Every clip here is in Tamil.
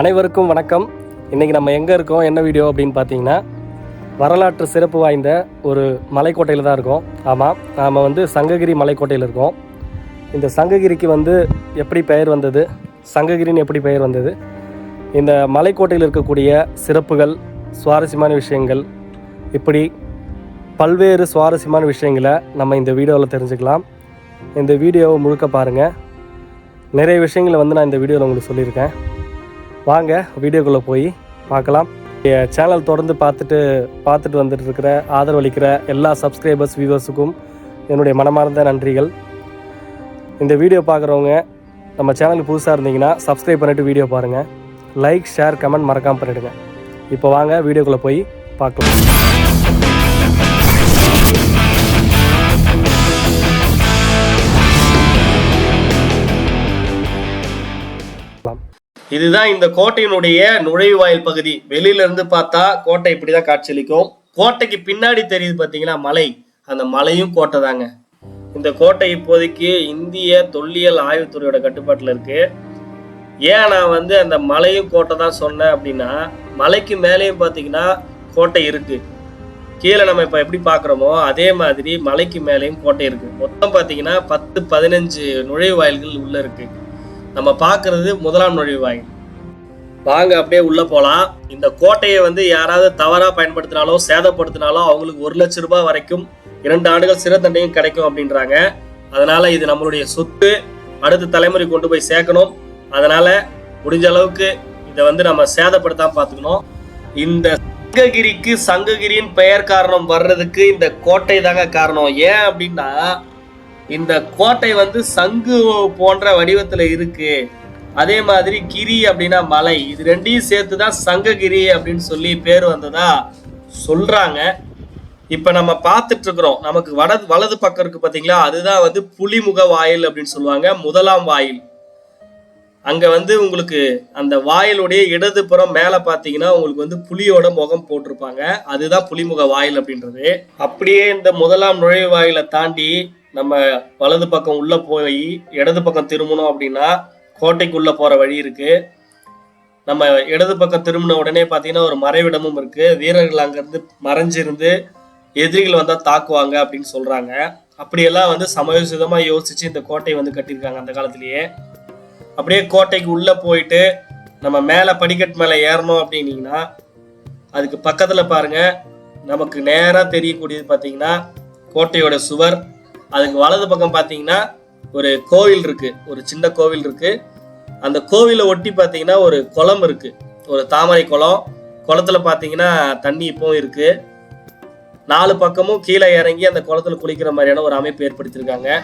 அனைவருக்கும் வணக்கம். இன்றைக்கி நம்ம எங்கே இருக்கோம் என்ன வீடியோ அப்படின்னு பார்த்தீங்கன்னா வரலாற்று சிறப்பு வாய்ந்த ஒரு மலைக்கோட்டையில் தான் இருக்கோம். ஆமாம் நாம் வந்து சங்ககிரி மலைக்கோட்டையில் இருக்கோம். இந்த சங்ககிரிக்கு வந்து எப்படி பெயர் வந்தது? சங்ககிரின்னு எப்படி பெயர் வந்தது? இந்த மலைக்கோட்டையில் இருக்கக்கூடிய சிறப்புகள் சுவாரஸ்யமான விஷயங்கள் இப்படி பல்வேறு சுவாரஸ்யமான விஷயங்களை நம்ம இந்த வீடியோவில் தெரிஞ்சுக்கலாம். இந்த வீடியோவை முழுக்க பாருங்கள் நிறைய விஷயங்களை வந்து நான் இந்த வீடியோவில் உங்களுக்கு சொல்லியிருக்கேன். வாங்க வீடியோக்குள்ளே போய் பார்க்கலாம். என் சேனல் தொடர்ந்து பார்த்துட்டு பார்த்துட்டு வந்துட்டு இருக்கிற ஆதரவளிக்கிற எல்லா சப்ஸ்கிரைபர்ஸ் வியூவர்ஸுக்கும் என்னுடைய மனமார்ந்த நன்றிகள். இந்த வீடியோ பார்க்குறவங்க நம்ம சேனலுக்கு புதுசாக இருந்தீங்கன்னா சப்ஸ்கிரைப் பண்ணிவிட்டு வீடியோ பாருங்கள் லைக் ஷேர் கமெண்ட் மறக்காமல் பண்ணிவிடுங்க இப்போ வாங்க வீடியோக்குள்ளே போய் பார்க்கலாம். இதுதான் இந்த கோட்டையினுடைய நுழைவாயில் பகுதி. வெளியில இருந்து பார்த்தா கோட்டை இப்படிதான் காட்சியளிக்கும். கோட்டைக்கு பின்னாடி தெரியுது பாத்தீங்கன்னா மலை. அந்த மலையும் கோட்டை தாங்க. இந்த கோட்டை இப்போதைக்கு இந்திய தொல்லியல் ஆய்வுத்துறையோட கட்டுப்பாட்டில் இருக்கு. ஏன் நான் வந்து அந்த மலையும் கோட்டை தான் சொன்னேன் அப்படின்னா மலைக்கு மேலேயும் பார்த்தீங்கன்னா கோட்டை இருக்கு. கீழே நம்ம இப்போ எப்படி பார்க்குறோமோ அதே மாதிரி மலைக்கு மேலேயும் கோட்டை இருக்கு. மொத்தம் பார்த்தீங்கன்னா பத்து பதினஞ்சு நுழைவாயில்கள் உள்ள இருக்கு. நம்ம பார்க்கறது முதலாம் நுழைவாயில். வாங்க அப்படியே உள்ள போகலாம் இந்த கோட்டையை வந்து யாராவது தவறாக பயன்படுத்தினாலோ சேதப்படுத்தினாலோ அவங்களுக்கு ஒரு லட்சம் ரூபாய் வரைக்கும் இரண்டு ஆண்டுகள் சிறை தண்டையும் கிடைக்கும் அப்படின்றாங்க. அதனால இது நம்மளுடைய சொத்து. அடுத்த தலைமுறை கொண்டு போய் சேர்க்கணும். அதனால முடிஞ்ச அளவுக்கு இதை வந்து நம்ம சேதப்படுத்தாமல் பார்த்துக்கணும். இந்த சங்ககிரிக்கு சங்ககிரியின் பெயர் காரணம் வர்றதுக்கு இந்த கோட்டை தாங்க காரணம். ஏன் அப்படின்னா இந்த கோட்டை வந்து சங்கு போன்ற வடிவத்தில் இருக்கு. அதே மாதிரி கிரி அப்படின்னா மலை. இது ரெண்டையும் சேர்த்து தான் சங்ககிரி அப்படின்னு சொல்லி பேர் வந்ததா சொல்றாங்க. இப்போ நம்ம பார்த்துட்டு இருக்கிறோம். நமக்கு வடது வலது பக்கம் இருக்கு பார்த்தீங்களா அதுதான் வந்து புலிமுக வாயில் அப்படின்னு சொல்லுவாங்க. முதலாம் வாயில். அங்கே வந்து உங்களுக்கு அந்த வாயிலுடைய இடதுபுறம் மேலே பார்த்தீங்கன்னா உங்களுக்கு வந்து புலியோட முகம் போட்டிருப்பாங்க. அதுதான் புலிமுக வாயில் அப்படின்றது. அப்படியே இந்த முதலாம் நுழைவு வாயிலை தாண்டி நம்ம வலது பக்கம் உள்ள போய் இடது பக்கம் திரும்பணும் அப்படின்னா கோட்டைக்குள்ள போற வழி இருக்கு. நம்ம இடது பக்கம் திரும்பின உடனே பார்த்தீங்கன்னா ஒரு மறைவிடமும் இருக்கு. வீரர்கள் அங்கிருந்து மறைஞ்சிருந்து எதிரிகள் வந்தா தாக்குவாங்க அப்படின்னு சொல்றாங்க. அப்படியெல்லாம் வந்து சமயோசிதமா யோசிச்சு இந்த கோட்டை வந்து கட்டியிருக்காங்க அந்த காலத்திலேயே. அப்படியே கோட்டைக்கு உள்ள போயிட்டு நம்ம மேல படிக்கட்டு மேல ஏறணும் அப்படின்னீங்கன்னா அதுக்கு பக்கத்துல பாருங்க நமக்கு நேரா தெரியக்கூடியது பாத்தீங்கன்னா கோட்டையோட சுவர் அதுக்கு வலது பக்கம் பார்த்தீங்கன்னா ஒரு கோவில் இருக்கு. ஒரு சின்ன கோவில் இருக்கு. அந்த கோவிலை ஒட்டி பார்த்தீங்கன்னா ஒரு குளம் இருக்கு. ஒரு தாமரை குளம். குளத்துல பார்த்தீங்கன்னா தண்ணி இப்பவும் இருக்கு. நாலு பக்கமும் கீழே இறங்கி அந்த குளத்துல குளிக்கிற மாதிரியான ஒரு அமைப்பு ஏற்படுத்தியிருக்காங்க.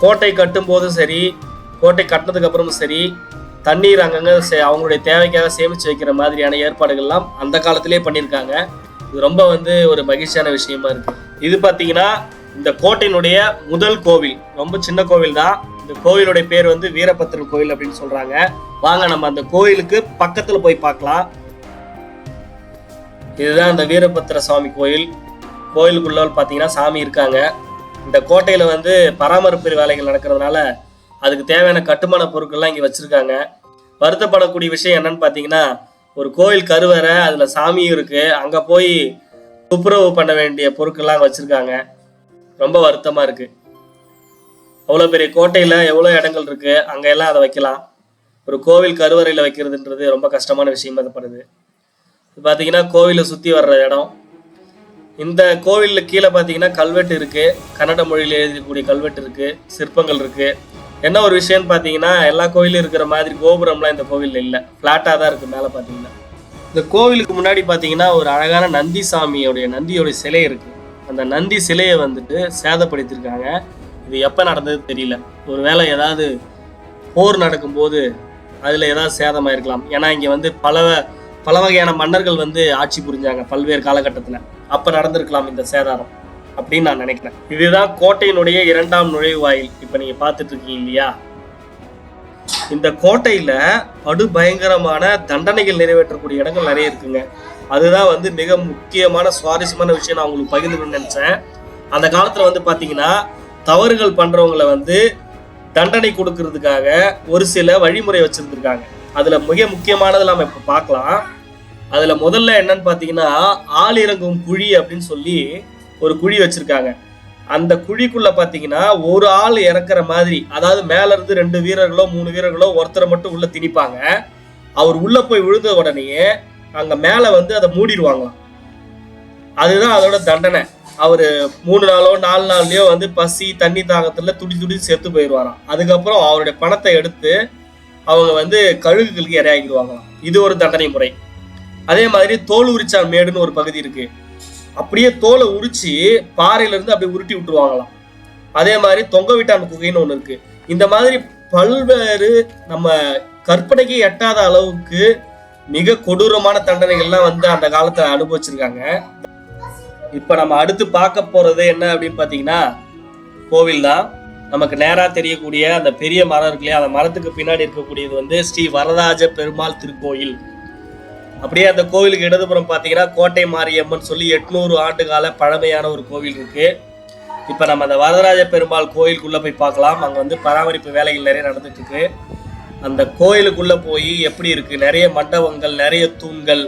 கோட்டை கட்டும் போதும் சரி கோட்டை கட்டினதுக்கு அப்புறமும் சரி தண்ணீர் அங்கங்கே சே- அவங்களுடைய தேவைக்காக சேமிச்சு வைக்கிற மாதிரியான ஏற்பாடுகள்லாம் அந்த காலத்திலே பண்ணியிருக்காங்க. இது ரொம்ப வந்து ஒரு மகிழ்ச்சியான விஷயமா இருக்கு. இது பார்த்தீங்கன்னா இந்த கோட்டையினுடைய முதல் கோவில் ரொம்ப சின்ன கோவில் தான் இந்த கோவிலுடைய பேர் வந்து வீரபத்திரன் கோவில் அப்படின்னு சொல்றாங்க. வாங்க நம்ம அந்த கோயிலுக்கு பக்கத்துல போய் பார்க்கலாம். இதுதான் இந்த வீரபத்திர சுவாமி கோயில் கோயிலுக்குள்ள பார்த்தீங்கன்னா சாமி இருக்காங்க. இந்த கோட்டையில வந்து பராமரிப்பு வேலைகள் நடக்கிறதுனால அதுக்கு தேவையான கட்டுமான பொருட்கள்லாம் இங்க வச்சிருக்காங்க. வருத்தப்படக்கூடிய விஷயம் என்னன்னு பாத்தீங்கன்னா ஒரு கோயில் கருவறை அதுல சாமியும் இருக்கு. அங்க போய் துப்புரவு பண்ண வேண்டிய பொருட்கள்லாம் வச்சிருக்காங்க. ரொம்ப வருத்தமா இருக்கு. அவ்வளோ பெரிய கோட்டையில் எவ்வளோ இடங்கள் இருக்கு? அங்கெல்லாம் அதை வைக்கலாம். ஒரு கோவில் கருவறையில் வைக்கிறதுன்றது ரொம்ப கஷ்டமான விஷயமா படுது இது பார்த்தீங்கன்னா கோவிலை சுற்றி வர்ற இடம். இந்த கோவிலில் கீழே பார்த்தீங்கன்னா கல்வெட்டு இருக்கு. கன்னட மொழியில் எழுதக்கூடிய கல்வெட்டு இருக்கு. சிற்பங்கள் இருக்கு. என்ன ஒரு விஷயம்னு பார்த்தீங்கன்னா எல்லா கோவிலும் இருக்கிற மாதிரி கோபுரம்லாம் இந்த கோவிலில் இல்லை. ஃப்ளாட்டாக தான் இருக்குது மேலே பார்த்தீங்கன்னா இந்த கோவிலுக்கு முன்னாடி பார்த்தீங்கன்னா ஒரு அழகான நந்தி சாமியோடைய நந்தியோடைய சிலை இருக்குது அந்த நந்தி சிலையை வந்துட்டு சேதப்படுத்தியிருக்காங்க. இது எப்போ நடந்தது தெரியல. ஒருவேளை ஏதாவது போர் நடக்கும்போது அதில் ஏதாவது சேதமாயிருக்கலாம். ஏன்னா இங்கே வந்து பல பல வகையான மன்னர்கள் வந்து ஆட்சி புரிஞ்சாங்க பல்வேறு காலகட்டத்தில். அப்போ நடந்திருக்கலாம் இந்த சேதாரம் அப்படின்னு நான் நினைக்கிறேன். இதுதான் கோட்டையினுடைய இரண்டாம் நுழைவாயில் இப்போ நீங்கள் பார்த்துட்டு இருக்கீங்க இல்லையா? இந்த கோட்டையில் படுபயங்கரமான தண்டனைகள் நிறைவேற்றக்கூடிய இடங்கள் நிறைய இருக்குங்க. அதுதான் வந்து மிக முக்கியமான சுவாரஸ்யமான விஷயம் நான் உங்களுக்கு பகிர்ந்துக்கணும்னு நினச்சேன். அந்த காலத்தில் வந்து பார்த்தீங்கன்னா தவறுகள் பண்ணுறவங்கள வந்து தண்டனை கொடுக்கறதுக்காக ஒரு சில வழிமுறை வச்சுருந்துருக்காங்க. அதில் மிக முக்கியமானது நம்ம இப்போ பார்க்கலாம் அதில் முதல்ல என்னன்னு பார்த்தீங்கன்னா ஆள் இறங்கும் குழி அப்படின்னு சொல்லி ஒரு குழி வச்சுருக்காங்க. அந்த குழிக்குள்ள பார்த்தீங்கன்னா ஒரு ஆள் இறக்குற மாதிரி அதாவது மேலேருந்து ரெண்டு வீரர்களோ மூணு வீரர்களோ ஒருத்தரை மட்டும் உள்ளே திணிப்பாங்க. அவர் உள்ளே போய் விழுந்த உடனேயே அங்கே மேலே வந்து அதை மூடிடுவாங்களாம். அதுதான் அதோட தண்டனை. அவரு மூணு நாளோ நாலு நாள்லயோ வந்து பசி தண்ணி தாகத்துல துடி துடி செத்து போயிடுவாராம். அதுக்கப்புறம் அவருடைய பணத்தை எடுத்து அவங்க வந்து கழுகுகளுக்கு இரையாகிடுவாங்களாம் இது ஒரு தண்டனை முறை. அதே மாதிரி தோல் உரிச்சா மேடுன்னு ஒரு பகுதி இருக்கு. அப்படியே தோலை உரிச்சு பாறையிலிருந்து அப்படியே உருட்டி விட்டுருவாங்களாம். அதே மாதிரி தொங்க விட்டான் குகைன்னு ஒன்று இருக்கு. இந்த மாதிரி பல்வேறு நம்ம கற்பனைக்கு எட்டாத அளவுக்கு மிக கொடூரமான தண்டனைகள்லாம் வந்து அந்த காலத்தில் அனுபவிச்சிருக்காங்க. இப்போ நம்ம அடுத்து பார்க்க போகிறது என்ன அப்படின்னு பார்த்தீங்கன்னா கோவில் தான். நமக்கு நேராக தெரியக்கூடிய அந்த பெரிய மரம் இருக்கு இல்லையா அந்த மரத்துக்கு பின்னாடி இருக்கக்கூடியது வந்து ஸ்ரீ வரராஜ பெருமாள் திருக்கோயில். அப்படியே அந்த கோவிலுக்கு இடதுபுறம் பார்த்தீங்கன்னா கோட்டை மாரியம்மன் சொல்லி எட்நூறு ஆண்டு கால பழமையான ஒரு கோவில் இருக்கு. இப்போ நம்ம அந்த வரதராஜ பெருமாள் கோயிலுக்குள்ளே போய் பார்க்கலாம். அங்கே வந்து பராமரிப்பு வேலைகள் நிறைய நடந்துட்டு இருக்கு. அந்த கோயிலுக்குள்ளே போய் எப்படி இருக்குது நிறைய மண்டபங்கள் நிறைய தூண்கள்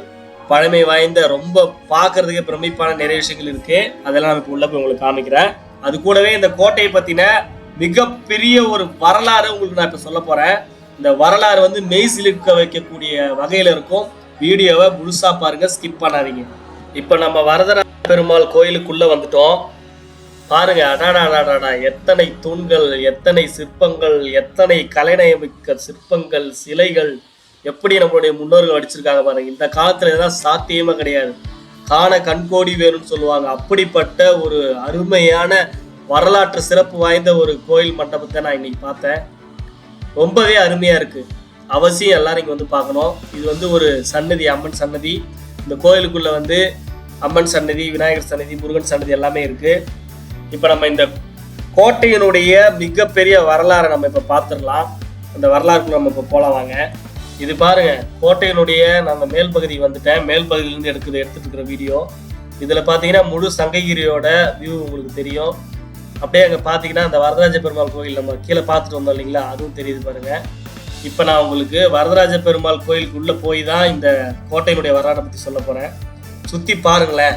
பழமை வாய்ந்த ரொம்ப பார்க்கறதுக்கு பிரமிப்பான நிறைய விஷயங்கள் இருக்குது அதெல்லாம் நான் இப்போ உள்ள போய் உங்களுக்கு காமிக்கிறேன். அது கூடவே இந்த கோட்டையை பற்றின மிகப்பெரிய ஒரு வரலாறு உங்களுக்கு நான் இப்போ சொல்ல போகிறேன் இந்த வரலாறு வந்து மெய் சிலிர்க்க வைக்கக்கூடிய வகையில் இருக்கும். வீடியோவை முழுசாக பாருங்க ஸ்கிப் பண்ணாதீங்க. இப்போ நம்ம வரதராஜ பெருமாள் கோயிலுக்குள்ளே வந்துட்டோம். பாருங்க அடாடா எத்தனை தூண்கள் எத்தனை சிற்பங்கள் எத்தனை கலைநயமிக்க சிற்பங்கள் சிலைகள் எப்படி நம்மளுடைய முன்னோர்கள் அடிச்சிருக்காங்க பாருங்க. இந்த காலத்துல இதெல்லாம் சாத்தியமே கிடையாது. காண கண்கோடி வேணும்னு சொல்லுவாங்க. அப்படிப்பட்ட ஒரு அருமையான வரலாற்று சிறப்பு வாய்ந்த ஒரு கோயில் மண்டபத்தை நான் இன்னைக்கு பார்த்தேன். ரொம்பவே அருமையா இருக்கு. அவசியம் எல்லாரும் இங்கே வந்து பார்க்கணும். இது வந்து ஒரு சன்னதி அம்மன் சன்னதி. இந்த கோயிலுக்குள்ள வந்து அம்மன் சன்னதி விநாயகர் சன்னதி முருகன் சன்னதி எல்லாமே இருக்குது இப்போ நம்ம இந்த கோட்டையினுடைய மிகப்பெரிய வரலாறை நம்ம இப்போ பார்த்துடலாம். அந்த வரலாறுக்கு நம்ம இப்போ போகலாம் வாங்க. இது பாருங்க கோட்டையினுடைய நான் மேல் பகுதி வந்துட்டேன். மேல் பகுதியிலேருந்து எடுக்குது எடுத்துட்டு இருக்கிற வீடியோ. இதில் பார்த்தீங்கன்னா முழு சங்ககிரியோட வியூ உங்களுக்கு தெரியும். அப்படியே அங்கே பார்த்தீங்கன்னா அந்த வரதராஜ பெருமாள் கோயில் நம்ம கீழே பார்த்துட்டு வந்தோம் இல்லைங்களா? அதுவும் தெரியுது பாருங்க. இப்போ நான் உங்களுக்கு வரதராஜ பெருமாள் கோயிலுக்குள்ளே போய் தான் இந்த கோட்டையினுடைய வரலாறை பற்றி சொல்ல போகிறேன் சுற்றி பாருங்களேன்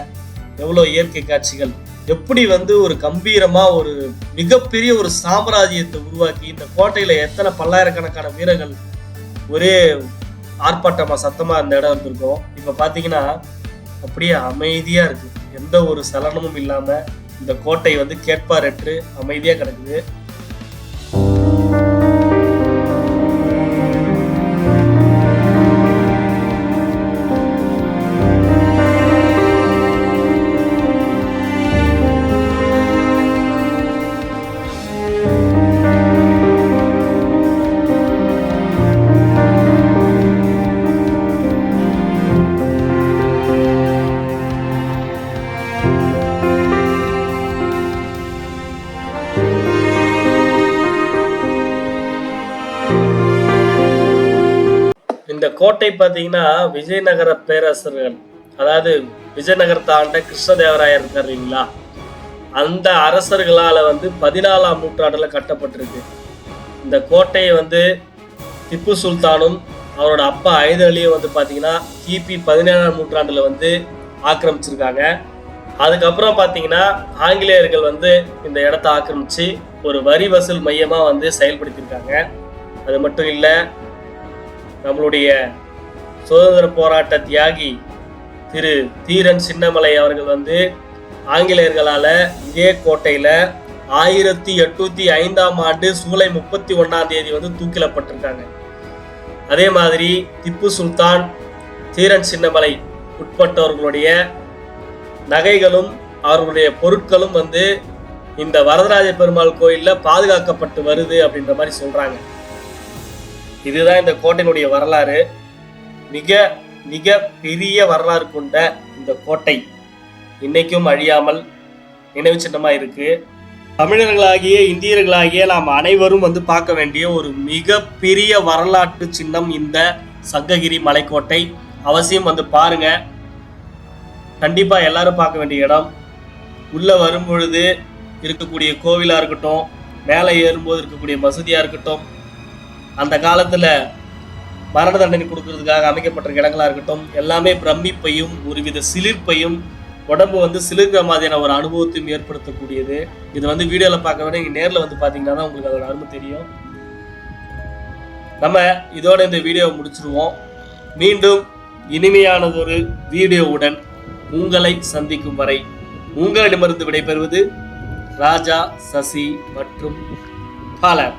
எவ்வளோ இயற்கை காட்சிகள். எப்படி வந்து ஒரு கம்பீரமா ஒரு மிகப்பெரிய ஒரு சாம்ராஜ்யத்தை உருவாக்கி இந்த கோட்டையில எத்தனை பல்லாயிரக்கணக்கான வீரர்கள் ஒரே ஆர்ப்பாட்டமா சத்தமா அந்த இடம் இருந்திருக்கும்? இப்ப பாத்தீங்கன்னா அப்படியே அமைதியா இருக்கு. எந்த ஒரு சலனமும் இல்லாம இந்த கோட்டை வந்து கேட்பாரற்று அமைதியா கிடக்குது. கோட்டை பார்த்தீங்கன்னா விஜயநகர பேரரசர்கள் அதாவது விஜயநகரத்தை ஆண்ட கிருஷ்ணதேவராயர் இருக்கார் இல்லைங்களா? அந்த அரசர்களால் வந்து பதினாலாம் நூற்றாண்டில் கட்டப்பட்டிருக்கு. இந்த கோட்டையை வந்து திப்பு சுல்தானும் அவரோட அப்பா ஐது அலியும் வந்து பார்த்தீங்கன்னா கிபி பதினேழாம் நூற்றாண்டில் வந்து ஆக்கிரமிச்சிருக்காங்க. அதுக்கப்புறம் பார்த்தீங்கன்னா ஆங்கிலேயர்கள் வந்து இந்த இடத்த ஆக்கிரமிச்சு ஒரு வரி வசூல் மையமாக வந்து செயல்படுத்தியிருக்காங்க. அது மட்டும் இல்லை நம்மளுடைய சுதந்திர போராட்ட தியாகி திரு தீரன் சின்னமலை அவர்கள் வந்து ஆங்கிலேயர்களால் இதே கோட்டையில் ஆயிரத்தி எட்நூத்தி ஐந்தாம் ஆண்டு ஜூலை முப்பத்தி ஒன்றாம் தேதி வந்து தூக்கிலப்பட்டிருக்காங்க. அதே மாதிரி திப்பு சுல்தான் தீரன் சின்னமலை உட்பட்டவர்களுடைய நகைகளும் அவர்களுடைய பொருட்களும் வந்து இந்த வரதராஜ பெருமாள் கோயிலில் பாதுகாக்கப்பட்டு வருது அப்படின்ற மாதிரி சொல்கிறாங்க இதுதான் இந்த கோட்டையினுடைய வரலாறு. மிக மிக பெரிய வரலாறு கொண்ட இந்த கோட்டை. இன்னைக்கும் அழியாமல் நினைவு சின்னமாக இருக்கு. தமிழர்களாகிய இந்தியர்களாகிய நாம் அனைவரும் வந்து பார்க்க வேண்டிய ஒரு மிக பெரிய வரலாற்று சின்னம் இந்த சங்ககிரி மலைக்கோட்டை. அவசியம் வந்து பாருங்க. கண்டிப்பா எல்லாரும் பார்க்க வேண்டிய இடம். உள்ள வரும் பொழுது இருக்கக்கூடிய கோவிலா இருக்கட்டும் மேலே ஏறும்போது இருக்கக்கூடிய மசூதியா இருக்கட்டும் அந்த காலத்தில் மரண தண்டனை கொடுக்கறதுக்காக அமைக்கப்பட்டிருக்க இடங்களாக இருக்கட்டும் எல்லாமே பிரமிப்பையும் ஒருவித சிலிர்ப்பையும் உடம்பு வந்து சிலிர்க்கிற மாதிரியான ஒரு அனுபவத்தையும் ஏற்படுத்தக்கூடியது. இது வந்து வீடியோவில் பார்க்க விட நீங்கள் நேரில் வந்து பார்த்தீங்கன்னா தான் உங்களுக்கு அதோட அருமை தெரியும். நம்ம இதோட இந்த வீடியோவை முடிச்சிருவோம். மீண்டும் இனிமையானதொரு வீடியோவுடன் உங்களை சந்திக்கும் வரை உங்களிடமிருந்து விடைபெறுவது ராஜா சசி மற்றும் பாலர்